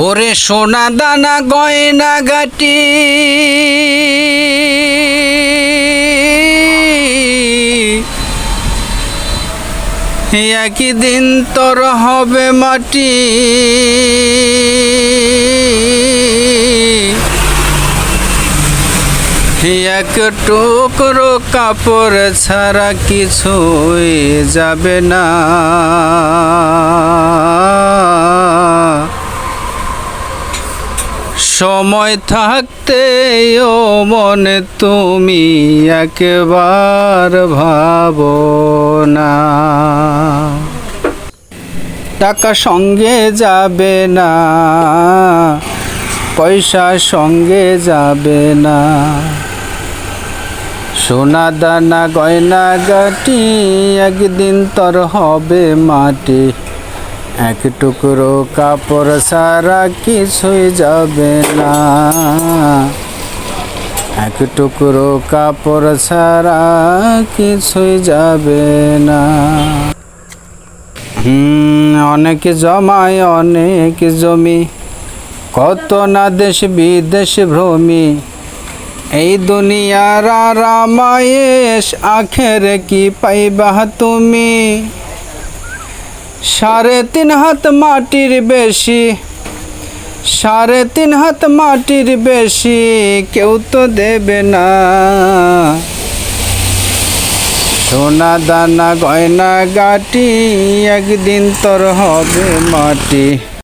ওরে সোনা দানা গয়না গাটি। একই দিন তোর হবে মাটি। এক টুকরো কাপড় ছাড়া কিছুই যাবে না। সময় থাকতে ও মনে তুমি একবার ভাবো না টাকা সঙ্গে যাবে না, পয়সা সঙ্গে যাবে না। সোনা দানা গয়না গাটি একদিন তোর হবে মাটি। এক টুকরো কাপড় সারা কিছুই যাবে না। এক টুকরো কাপড় ছাড়া কিছুই যাবে না। হুম, অনেক জমায়, অনেক জমি। কত না দেশ বিদেশ ভ্রমি। এই দুনিয়ার রামায়েশ আখের কি পাইবা তুমি? সাড়ে তিন হাত মাটির বেশি, সাড়ে তিন হাত মাটির বেশি কেউ তো দেবে না। সোনা দানা গয়না গাটি একদিন তোর হবে মাটি।